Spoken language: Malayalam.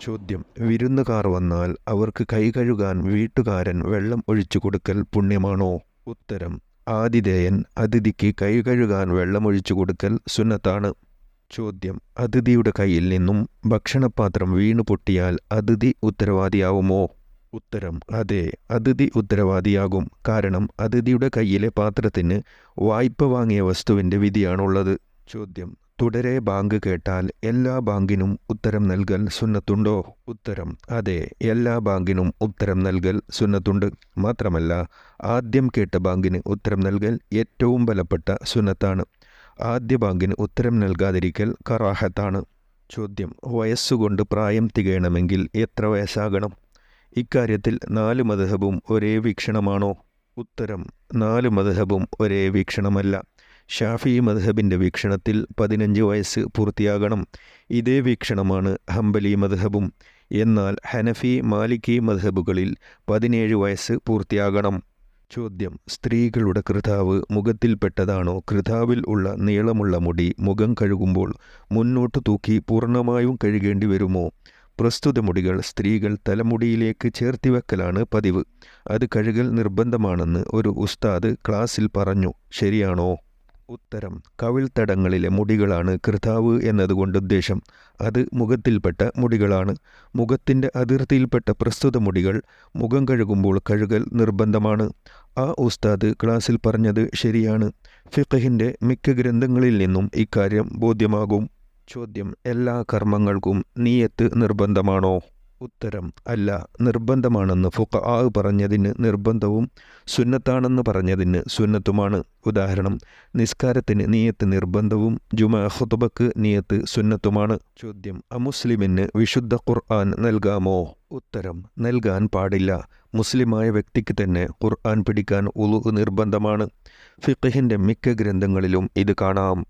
ചോദ്യം. വിരുന്നുകാർ വന്നാൽ അവർക്ക് കൈ കഴുകാൻ വീട്ടുകാരൻ വെള്ളം ഒഴിച്ചു കൊടുക്കൽ പുണ്യമാണോ? ഉത്തരം. ആതിഥേയൻ അതിഥിക്ക് കൈ കഴുകാൻ വെള്ളമൊഴിച്ചു കൊടുക്കൽ സുന്നത്താണ്. ചോദ്യം. അതിഥിയുടെ കയ്യിൽ നിന്നും ഭക്ഷണപാത്രം വീണു പൊട്ടിയാൽ അതിഥി ഉത്തരവാദിയാവുമോ? ഉത്തരം. അതെ അതിഥി ഉത്തരവാദിയാകും. കാരണം അതിഥിയുടെ കയ്യിലെ പാത്രത്തിന് വായ്പ വാങ്ങിയ വസ്തുവിന്റെ വിധിയാണുള്ളത്. ചോദ്യം. തുടരെ ബാങ്ക് കേട്ടാൽ എല്ലാ ബാങ്കിനും ഉത്തരം നൽകൽ സുന്നത്തുണ്ടോ? ഉത്തരം. അതെ എല്ലാ ബാങ്കിനും ഉത്തരം നൽകൽ സുന്നത്തുണ്ട്. മാത്രമല്ല ആദ്യം കേട്ട ബാങ്കിന് ഉത്തരം നൽകൽ ഏറ്റവും ബലപ്പെട്ട സുന്നത്താണ്. ആദ്യ ബാങ്കിന് ഉത്തരം നൽകാതിരിക്കൽ കറാഹത്താണ്. ചോദ്യം. വയസ്സുകൊണ്ട് പ്രായം തികയണമെങ്കിൽ എത്ര വയസ്സാകണം? ഇക്കാര്യത്തിൽ നാല് മധഹബും ഒരേ വീക്ഷണമാണോ? ഉത്തരം. നാല് മധഹബും ഒരേ വീക്ഷണമല്ല. ഷാഫി മദ്ഹബിന്റെ വീക്ഷണത്തിൽ പതിനഞ്ച് വയസ്സ് പൂർത്തിയാകണം. ഇതേ വീക്ഷണമാണ് ഹംബലി മദ്ഹബും. എന്നാൽ ഹനഫി മാലിക്കി മദ്ഹബുകളിൽ പതിനേഴ് വയസ്സ് പൂർത്തിയാകണം. ചോദ്യം സ്ത്രീകളുടെ കൃതാവ് മുഖത്തിൽപ്പെട്ടതാണോ? കൃതാവിൽ ഉള്ള നീളമുള്ള മുടി മുഖം കഴുകുമ്പോൾ മുന്നോട്ട് തൂക്കി പൂർണമായും കഴുകേണ്ടി വരുമോ? പ്രസ്തുത മുടികൾ സ്ത്രീകൾ തലമുടിയിലേക്ക് ചേർത്തിവെക്കലാണ് പതിവ്. അത് കഴുകൽ നിർബന്ധമാണെന്ന് ഒരു ഉസ്താദ് ക്ലാസ്സിൽ പറഞ്ഞു. ശരിയാണോ? ഉത്തരം കവിൾത്തടങ്ങളിലെ മുടികളാണ് കൃതാവ് എന്നതുകൊണ്ട് ഉദ്ദേശം. അത് മുഖത്തിൽപ്പെട്ട മുടികളാണ്. മുഖത്തിന്റെ അതിർത്തിയിൽപ്പെട്ട പ്രസ്തുത മുടികൾ മുഖം കഴുകുമ്പോൾ കഴുകൽ നിർബന്ധമാണ്. ആ ഉസ്താദ് ക്ലാസ്സിൽ പറഞ്ഞത് ശരിയാണ്. ഫിഖഹിന്റെ മിക്ക ഗ്രന്ഥങ്ങളിൽ നിന്നും ഇക്കാര്യം ബോധ്യമാകും. ചോദ്യം എല്ലാ കർമ്മങ്ങൾക്കും നീയത്ത് നിർബന്ധമാണോ? ഉത്തരം അല്ല നിർബന്ധമാണെന്ന് ഫുഖാ പറഞ്ഞതിന് നിർബന്ധവും സുന്നത്താണെന്ന് പറഞ്ഞതിന് സുന്നത്തുമാണ്. ഉദാഹരണം നിസ്കാരത്തിന് നീയത്ത് നിർബന്ധവും ജുമാ ഹുതുബക്ക് നീയത്ത് സുന്നത്തുമാണ്. ചോദ്യം അമുസ്ലിമിന് വിശുദ്ധ ഖുർആൻ നൽകാമോ? ഉത്തരം നൽകാൻ പാടില്ല. മുസ്ലിമായ വ്യക്തിക്ക് തന്നെ ഖുർആൻ പിടിക്കാൻ ഉളു നിർബന്ധമാണ്. ഫിഖഹിന്റെ മിക്ക ഗ്രന്ഥങ്ങളിലും ഇത് കാണാം.